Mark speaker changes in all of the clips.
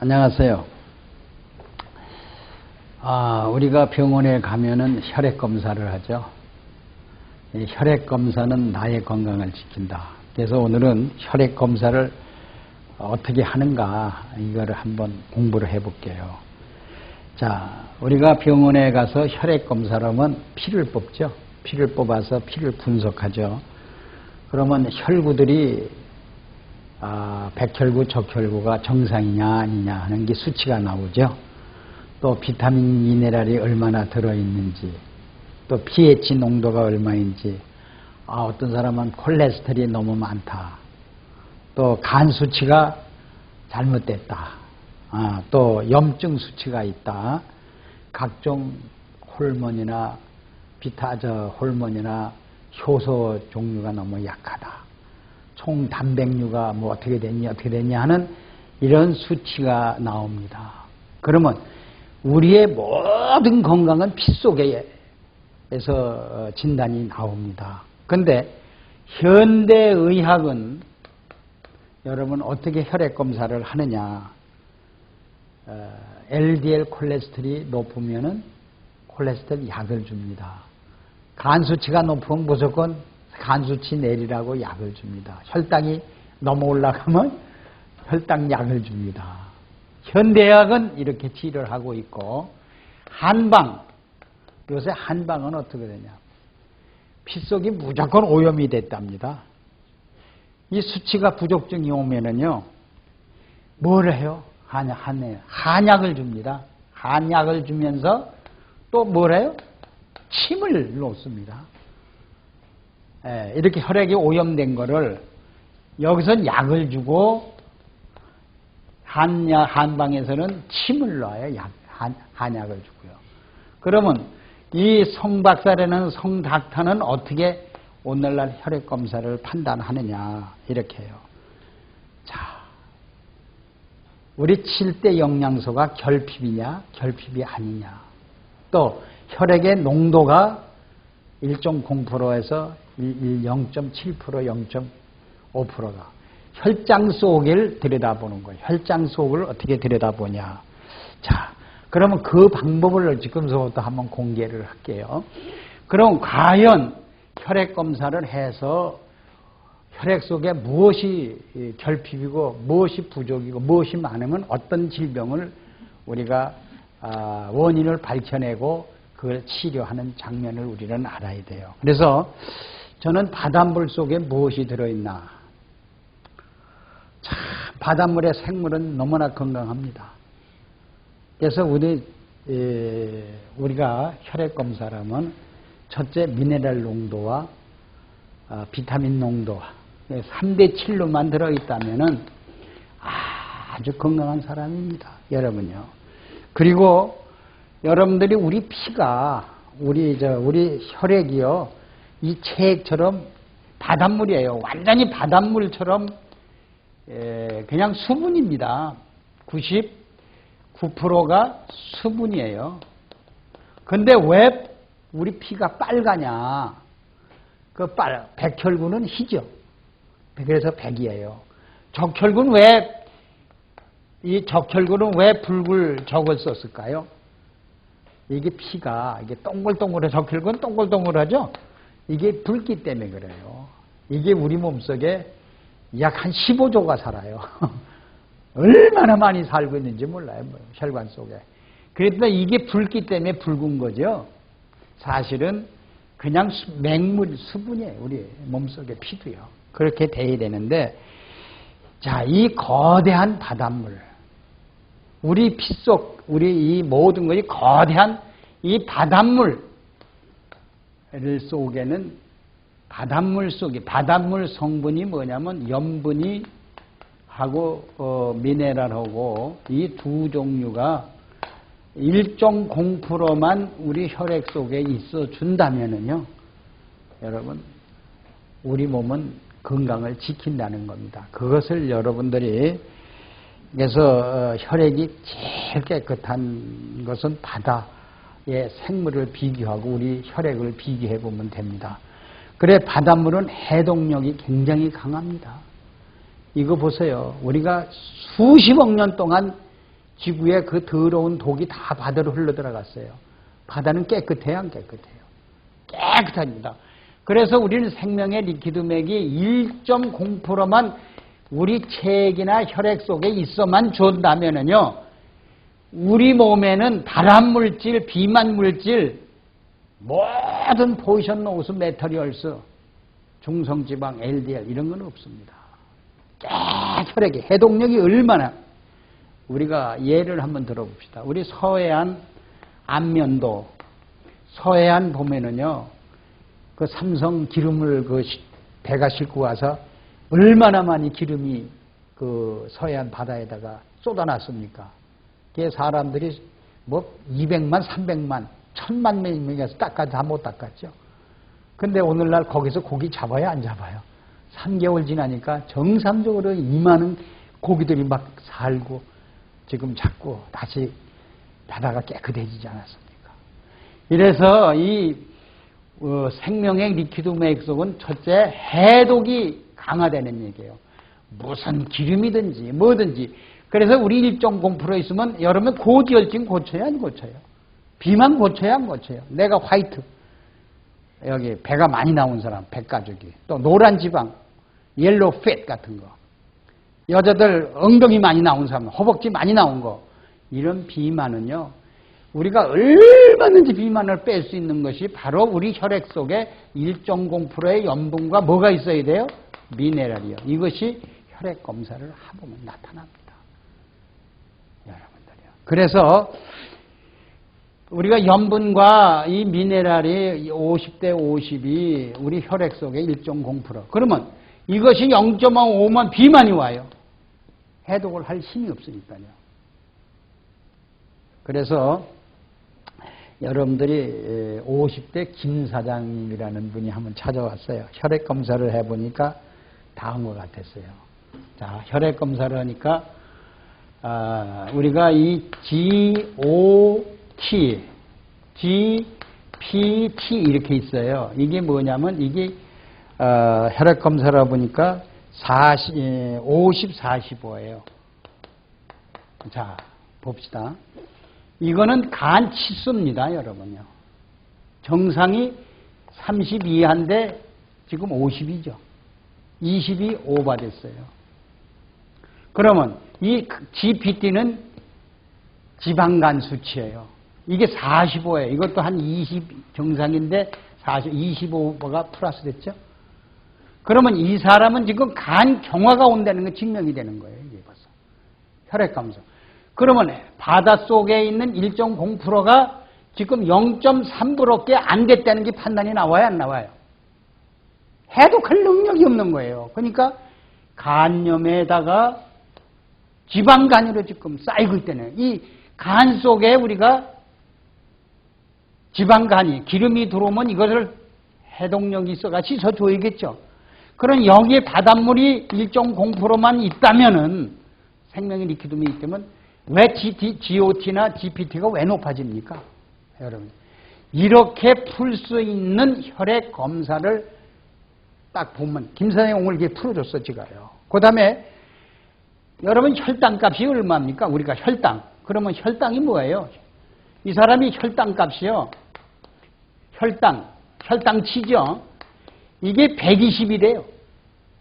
Speaker 1: 안녕하세요. 아, 우리가 병원에 가면은 혈액 검사를 하죠. 이 혈액 검사는 나의 건강을 지킨다. 그래서 오늘은 혈액 검사를 어떻게 하는가 이거를 한번 공부를 해볼게요. 자, 우리가 병원에 가서 혈액 검사를 하면 피를 뽑죠. 피를 뽑아서 피를 분석하죠. 그러면 혈구들이 아, 백혈구, 적혈구가 정상이냐 아니냐 하는 게 수치가 나오죠. 또 비타민 미네랄이 얼마나 들어있는지, 또 pH 농도가 얼마인지, 아, 어떤 사람은 콜레스테롤이 너무 많다. 또 간 수치가 잘못됐다. 아, 또 염증 수치가 있다. 각종 호르몬이나 비타 저 호르몬이나 효소 종류가 너무 약하다. 총 단백류가 뭐 어떻게 됐냐 어떻게 됐냐 하는 이런 수치가 나옵니다. 그러면 우리의 모든 건강은 피 속에서 어, 진단이 나옵니다. 근데 현대 의학은 여러분 어떻게 혈액 검사를 하느냐? 어, LDL 콜레스테롤이 높으면은 콜레스테롤 약을 줍니다. 간 수치가 높으면 무조건 간 수치 내리라고 약을 줍니다. 혈당이 너무 올라가면 혈당 약을 줍니다. 현대의학은 이렇게 치료를 하고 있고 한방 요새 한방은 어떻게 되냐? 피 속이 무조건 오염이 됐답니다. 이 수치가 부족증이 오면은요, 뭘 해요? 한약, 한약, 한약을 줍니다. 한약을 주면서 또 뭘 해요? 침을 놓습니다. 예, 이렇게 혈액이 오염된 거를 여기선 약을 주고 한약, 한방에서는 침을 놔요. 약, 한, 한약을 주고요. 그러면 이 성박사라는 성닥터는 어떻게 오늘날 혈액 검사를 판단하느냐 이렇게 해요. 자, 우리 7대 영양소가 결핍이냐 결핍이 아니냐 또 혈액의 농도가 1.0%에서 0.7% 0.5%가 혈장 속을 들여다보는 거예요. 혈장 속을 어떻게 들여다보냐. 자, 그러면 그 방법을 지금서부터 한번 공개를 할게요. 그럼 과연 혈액 검사를 해서 혈액 속에 무엇이 결핍이고 무엇이 부족이고 무엇이 많으면 어떤 질병을 우리가 아, 원인을 밝혀내고 그걸 치료하는 장면을 우리는 알아야 돼요. 그래서 저는 바닷물 속에 무엇이 들어있나. 참, 바닷물의 생물은 너무나 건강합니다. 그래서 우리, 에, 우리가 혈액 검사를 하면 첫째 미네랄 농도와 어, 비타민 농도 3대 7로만 들어있다면은 아주 건강한 사람입니다. 여러분요. 그리고 여러분들이 우리 피가 우리 저 우리 혈액이요 이 체액처럼 바닷물이에요. 완전히 바닷물처럼 에, 그냥 수분입니다. 99%가 수분이에요. 근데 왜 우리 피가 빨가냐? 그 빨, 백혈구는 희죠. 그래서 백이에요. 적혈구는 왜, 이 적혈구는 왜 붉을 적을 썼을까요? 이게 피가, 이게 동글동글해, 적혈구는 동글동글하죠? 이게 붉기 때문에 그래요. 이게 우리 몸 속에 약 한 15조가 살아요. 얼마나 많이 살고 있는지 몰라요, 뭐, 혈관 속에. 그러니까 이게 붉기 때문에 붉은 거죠. 사실은 그냥 수, 맹물, 수분이에요. 우리 몸속의 피도요. 그렇게 돼야 되는데, 자, 이 거대한 바닷물, 우리 피 속, 우리 이 모든 것이 거대한 이 바닷물 속에는 바닷물 속에, 바닷물 성분이 뭐냐면 염분이 하고, 어, 미네랄하고 이 두 종류가 1.0%만 우리 혈액 속에 있어 준다면은요, 여러분, 우리 몸은 건강을 지킨다는 겁니다. 그것을 여러분들이, 그래서 어, 혈액이 제일 깨끗한 것은 바다의 생물을 비교하고 우리 혈액을 비교해 보면 됩니다. 그래, 바닷물은 해독력이 굉장히 강합니다. 이거 보세요. 우리가 수십억 년 동안 지구에 그 더러운 독이 다 바다로 흘러 들어갔어요. 바다는 깨끗해요, 안 깨끗해요? 깨끗합니다. 그래서 우리는 생명의 리퀴드 맥이 1.0%만 우리 체액이나 혈액 속에 있어만 준다면은요, 우리 몸에는 발암 물질, 비만 물질, 모든 포지션 노스 메터리얼스, 중성지방, LDL 이런 건 없습니다. 깨끗하게 해독력이 얼마나 우리가 예를 한번 들어봅시다. 우리 서해안 안면도 서해안 보면은요 그 삼성 기름을 그 배가 싣고 와서 얼마나 많이 기름이 그 서해안 바다에다가 쏟아놨습니까? 그게 사람들이 뭐 200만, 300만, 1000만 명에서 닦아도 다 못 닦았죠. 근데 오늘날 거기서 고기 잡아요, 안 잡아요? 3개월 지나니까 정상적으로 이만한 고기들이 막 살고 지금 자꾸 다시 바다가 깨끗해지지 않았습니까? 이래서 이 어, 생명의 리퀴드 맥속은 첫째 해독이 강화되는 얘기예요. 무슨 기름이든지 뭐든지 그래서 우리 1.0% 있으면 여러분 고지혈증 고쳐야 안 고쳐요? 비만 고쳐야 안 고쳐요? 내가 화이트 여기 배가 많이 나온 사람 백가족이 또 노란 지방 옐로우 팻 같은 거 여자들 엉덩이 많이 나온 사람 허벅지 많이 나온 거 이런 비만은요 우리가 얼마든지 비만을 뺄 수 있는 것이 바로 우리 혈액 속에 1.0%의 염분과 뭐가 있어야 돼요? 미네랄이요. 이것이 혈액 검사를 해보면 나타납니다. 여러분들이요. 그래서 우리가 염분과 이 미네랄이 50대 50이 우리 혈액 속에 1.0% 그러면 이것이 0.5만 비만이 와요. 해독을 할 힘이 없으니까요. 그래서 여러분들이 50대 김 사장님이라는 분이 한번 찾아왔어요. 혈액 검사를 해보니까 다음과 같았어요. 자, 혈액 검사를 하니까 아, 우리가 이 GOT, GPT 이렇게 있어요. 이게 뭐냐면 이게 어, 혈액 검사를 보니까 40, 50, 45예요. 자, 봅시다. 이거는 간 치수입니다, 여러분요. 정상이 32한데 지금 50이죠. 20이 오버됐어요. 그러면 이 GPT는 지방간 수치예요. 이게 45예요. 이것도 한 20 정상인데 40, 25가 플러스 됐죠. 그러면 이 사람은 지금 간 경화가 온다는 게 증명이 되는 거예요. 이게 벌써. 혈액 감소. 그러면 바닷속에 있는 1.0%가 지금 0.3%께 안 됐다는 게 판단이 나와요, 안 나와요? 해독할 능력이 없는 거예요. 그러니까 간염에다가 지방간으로 지금 쌓이고 있다는 이 간 속에 우리가 지방간이 기름이 들어오면 이것을 해독력이 있어가 씻어줘야겠죠. 그런 여기에 바닷물이 1.0%만 있다면은 생명의 리퀴드이 있다면 왜 GOT나 GPT가 왜 높아집니까? 여러분. 이렇게 풀 수 있는 혈액 검사를 딱 보면, 김 사장님 오늘 이게 풀어줬어, 지가요. 그 다음에, 여러분 혈당 값이 얼마입니까? 우리가 혈당. 그러면 혈당이 뭐예요? 이 사람이 혈당 값이요. 혈당, 혈당치죠? 이게 120이래요.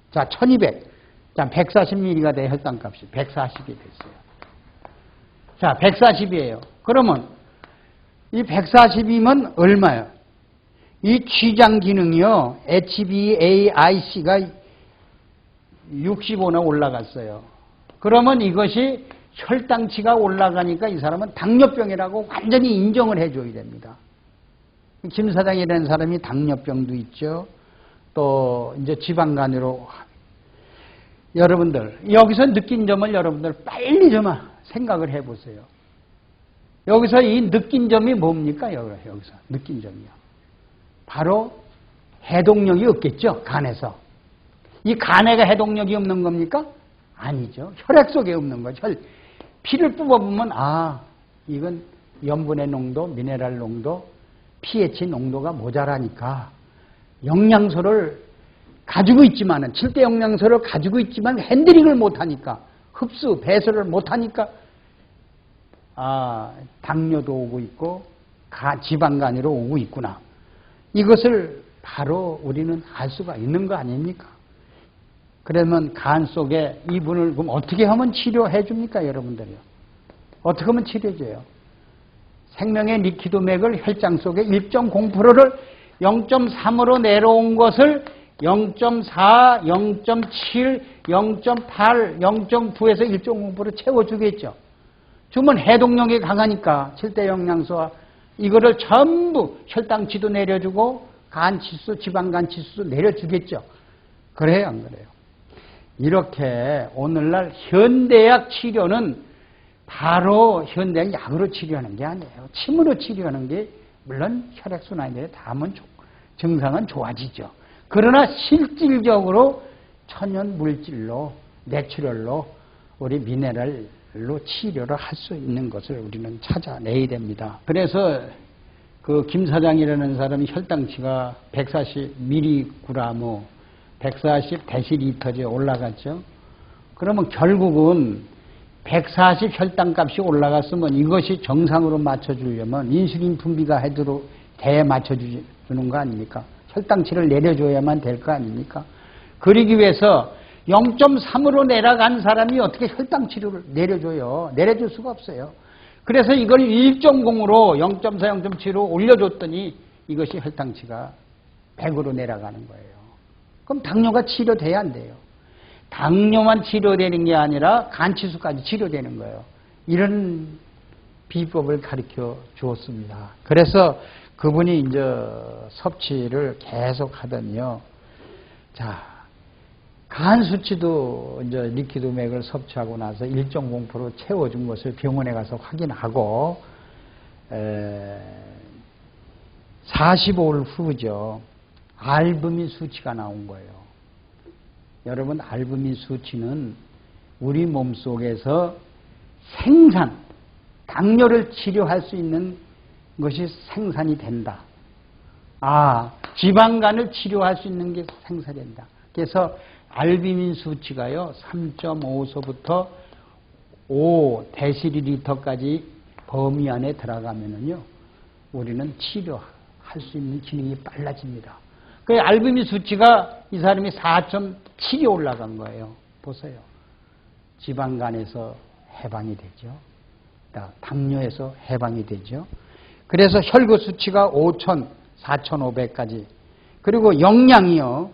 Speaker 1: 자, 1200. 자, 140ml가 돼, 혈당 값이. 140이 됐어요. 자, 140이에요. 그러면 이 140이면 얼마예요? 이 취장 기능이요. HbA1c가 65나 올라갔어요. 그러면 이것이 혈당치가 올라가니까 이 사람은 당뇨병이라고 완전히 인정을 해줘야 됩니다. 김 사장이라는 사람이 당뇨병도 있죠. 또 이제 지방간으로 여러분들 여기서 느낀 점을 여러분들 빨리 좀 생각을 해보세요. 여기서 이 느낀 점이 뭡니까? 여기서 느낀 점이요. 바로 해독력이 없겠죠. 간에서. 이 간에가 해독력이 없는 겁니까? 아니죠. 혈액 속에 없는 거죠. 피를 뽑아보면 아 이건 염분의 농도, 미네랄 농도, pH 농도가 모자라니까 영양소를 가지고 있지만은 7대 영양소를 가지고 있지만 핸들링을 못하니까 흡수, 배설을 못하니까 아, 당뇨도 오고 있고 가, 지방간으로 오고 있구나. 이것을 바로 우리는 알 수가 있는 거 아닙니까? 그러면 간 속에 이분을 그럼 어떻게 하면 치료해 줍니까, 여러분들이요? 어떻게 하면 치료해줘요? 생명의 리퀴드맥을 혈장 속에 1.0%를 0.3으로 내려온 것을 0.4, 0.7, 0.8, 0.9에서 1.0% 채워주겠죠. 주면 해독력이 강하니까 7대 영양소와 이거를 전부 혈당치도 내려주고 간 치수, 지방간 치수 내려주겠죠. 그래요, 안 그래요? 이렇게 오늘날 현대약 치료는 바로 현대약 약으로 치료하는 게 아니에요. 침으로 치료하는 게 물론 혈액순환이 다면 증상은 좋아지죠. 그러나 실질적으로 천연 물질로 내추럴로 우리 미네랄 로 치료를 할 수 있는 것을 우리는 찾아내야 됩니다. 그래서 그 김 사장이라는 사람이 혈당치가 140mg, 140 데시리터제 올라갔죠. 그러면 결국은 140 혈당값이 올라갔으면 이것이 정상으로 맞춰주려면 인슐린 분비가 해도록 대 맞춰주는 거 아닙니까? 혈당치를 내려줘야만 될 거 아닙니까? 그러기 위해서 0.3으로 내려간 사람이 어떻게 혈당 치료를 내려줘요? 내려줄 수가 없어요. 그래서 이걸 1.0으로 0.4, 0.7로 올려줬더니 이것이 혈당치가 100으로 내려가는 거예요. 그럼 당뇨가 치료돼야 안 돼요. 당뇨만 치료되는 게 아니라 간치수까지 치료되는 거예요. 이런 비법을 가르쳐 주었습니다. 그래서 그분이 이제 섭취를 계속 하더니요. 자, 간 수치도 이제 리퀴드맥을 섭취하고 나서 1.0% 채워준 것을 병원에 가서 확인하고, 에, 45일 후죠. 알부민 수치가 나온 거예요. 여러분, 알부민 수치는 우리 몸 속에서 생산, 당뇨를 치료할 수 있는 것이 생산이 된다. 아, 지방간을 치료할 수 있는 게 생산된다. 그래서 알비민 수치가요, 3.5서부터 5 데시리터까지 범위 안에 들어가면은요, 우리는 치료할 수 있는 기능이 빨라집니다. 그 알부민 수치가 이 사람이 4.7이 올라간 거예요. 보세요. 지방간에서 해방이 되죠. 당뇨에서 해방이 되죠. 그래서 혈구 수치가 5천, 4,500까지. 그리고 영양이요.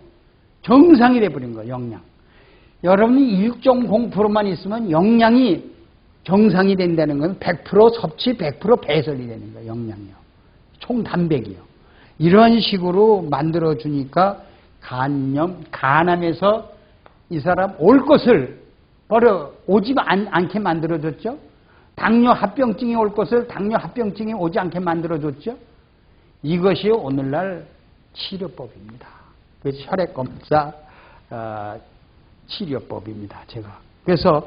Speaker 1: 정상이 돼버린 거예요, 영양. 여러분이 1.0%만 있으면 영양이 정상이 된다는 건 100% 섭취, 100% 배설이 되는 거예요, 영양이요. 총 단백이요. 이런 식으로 만들어 주니까 간염, 간암에서 이 사람 올 것을 버려 오지 않게 만들어 줬죠. 당뇨 합병증이 올 것을 당뇨 합병증이 오지 않게 만들어 줬죠. 이것이 오늘날 치료법입니다. 그 혈액 검사 어, 치료법입니다. 제가 그래서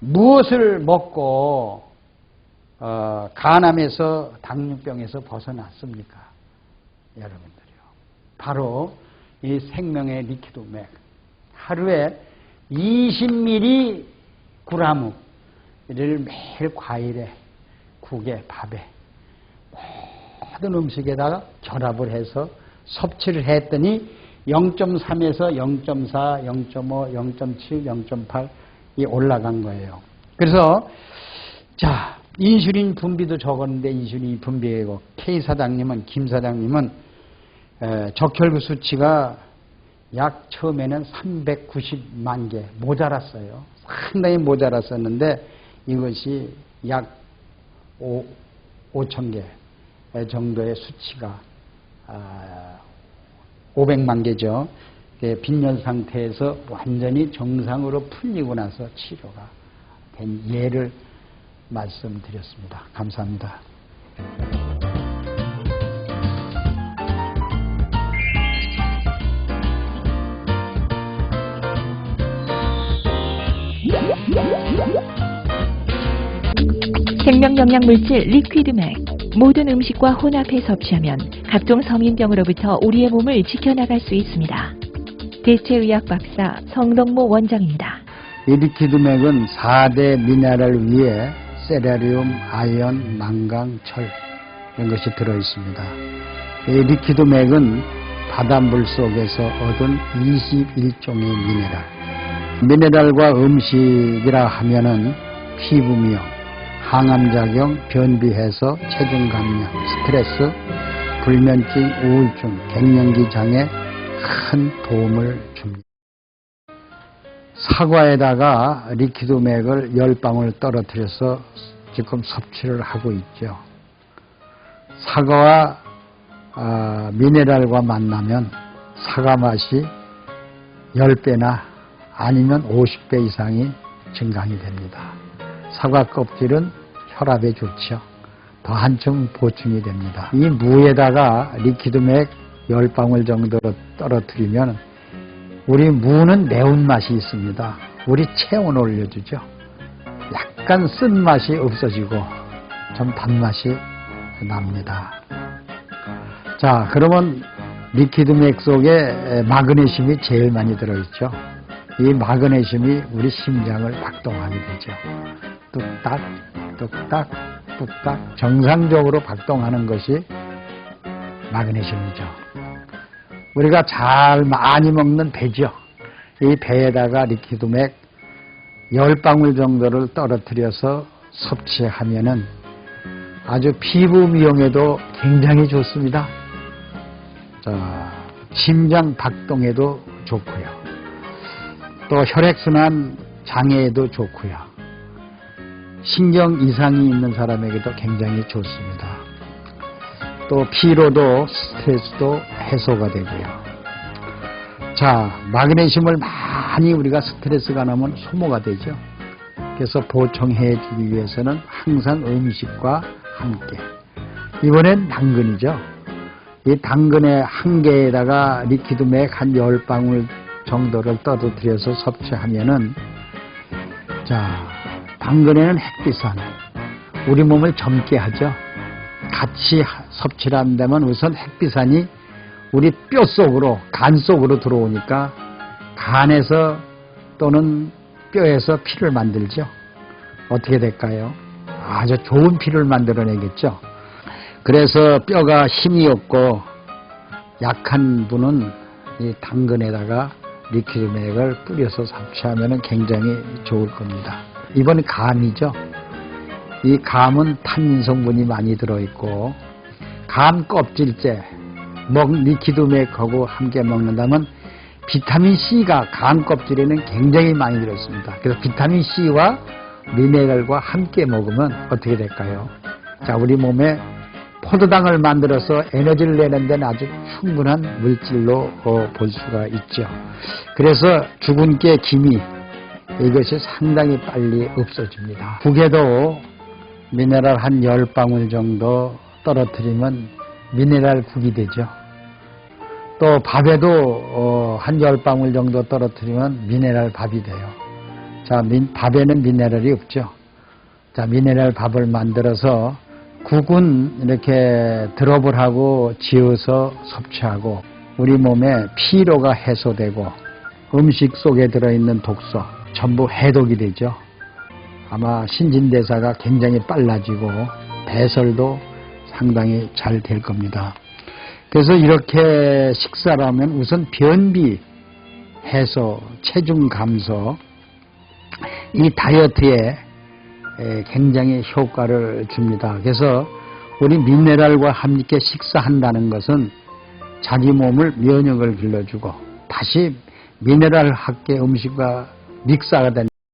Speaker 1: 무엇을 먹고 어, 간암에서 당뇨병에서 벗어났습니까? 여러분들이요. 바로 이 생명의 리퀴드맥 하루에 20ml 구라무 를 매일 과일에, 국에, 밥에, 모든 음식에다가 결합을 해서 섭취를 했더니 0.3에서 0.4, 0.5, 0.7, 0.8이 올라간 거예요. 그래서 자 인슐린 분비도 적었는데 인슐린이 분비되고 K 사장님은 김 사장님은 적혈구 수치가 약 처음에는 390만 개 모자랐어요. 상당히 모자랐었는데 이것이 약 5, 5천 개 정도의 수치가 500만 아, 개죠. 빈혈 상태에서 완전히 정상으로 풀리고 나서 치료가 된 예를 말씀드렸습니다. 감사합니다.
Speaker 2: 생명 영양 물질 리퀴드맥 모든 음식과 혼합해 섭취하면 각종 성인병으로부터 우리의 몸을 지켜나갈 수 있습니다. 대체의학 박사 성동모 원장입니다.
Speaker 1: 이 리퀴드맥은 4대 미네랄을 위해 세라리움, 아연, 망강, 철 이런 것이 들어 있습니다. 이 리퀴드맥은 바닷물 속에서 얻은 21종의 미네랄. 미네랄과 음식이라 하면은 피부 미용, 항암작용, 변비 해소, 체중 감량, 스트레스, 불면증, 우울증, 갱년기 장애 큰 도움을 줍니다. 사과에다가 리퀴드맥을 10방울 떨어뜨려서 지금 섭취를 하고 있죠. 사과와 아, 미네랄과 만나면 사과 맛이 10배나 아니면 50배 이상이 증강이 됩니다. 사과 껍질은 혈압에 좋죠. 더 한층 보충이 됩니다. 이 무에다가 리퀴드맥 10방울 정도 떨어뜨리면 우리 무는 매운맛이 있습니다. 우리 체온 올려주죠. 약간 쓴맛이 없어지고 좀 단맛이 납니다. 자, 그러면 리퀴드맥 속에 마그네슘이 제일 많이 들어있죠. 이 마그네슘이 우리 심장을 박동하게 되죠. 뚝딱, 뚝딱, 뚝딱 정상적으로 박동하는 것이 마그네슘이죠. 우리가 잘 많이 먹는 배죠. 이 배에다가 리퀴드맥 10방울 정도를 떨어뜨려서 섭취하면은 아주 피부 미용에도 굉장히 좋습니다. 자, 심장 박동에도 좋고요. 또 혈액순환 장애에도 좋고요. 신경 이상이 있는 사람에게도 굉장히 좋습니다. 또 피로도 스트레스도 해소가 되고요. 자, 마그네슘을 많이 우리가 스트레스가 나면 소모가 되죠. 그래서 보충해 주기 위해서는 항상 음식과 함께. 이번엔 당근이죠. 이 당근의 한 개에다가 리퀴드맥 한 열방울 정도를 떨어뜨려서 섭취하면은 자, 당근에는 햇빛산 우리 몸을 젊게 하죠. 같이 하- 섭취를 한다면 우선 햇빛산이 우리 뼈 속으로, 간 속으로 들어오니까 간에서 또는 뼈에서 피를 만들죠. 어떻게 될까요? 아주 좋은 피를 만들어내겠죠. 그래서 뼈가 힘이 없고 약한 분은 이 당근에다가 리퀴드맥을 뿌려서 섭취하면 굉장히 좋을 겁니다. 이번 감이죠. 이 감은 탄닌 성분이 많이 들어있고 감 껍질째 먹 리퀴드맥하고 함께 먹는다면 비타민 C가 감 껍질에는 굉장히 많이 들어있습니다. 그래서 비타민 C와 미네랄과 함께 먹으면 어떻게 될까요? 자, 우리 몸에 포도당을 만들어서 에너지를 내는 데는 아주 충분한 물질로 어, 볼 수가 있죠. 그래서 죽은 깨 기미 이것이 상당히 빨리 없어집니다. 국에도 미네랄 한 10방울 정도 떨어뜨리면 미네랄 국이 되죠. 또 밥에도 어, 한 10방울 정도 떨어뜨리면 미네랄 밥이 돼요. 자, 민- 밥에는 미네랄이 없죠. 자, 미네랄 밥을 만들어서 국은 이렇게 드롭을 하고 지어서 섭취하고 우리 몸에 피로가 해소되고 음식 속에 들어있는 독소 전부 해독이 되죠. 아마 신진대사가 굉장히 빨라지고 배설도 상당히 잘 될 겁니다. 그래서 이렇게 식사를 하면 우선 변비 해소, 체중 감소, 이 다이어트에 에, 굉장히 효과를 줍니다. 그래서 우리 미네랄과 함께 식사한다는 것은 자기 몸을 면역을 길러주고 다시 미네랄 학계 음식과 믹사가 된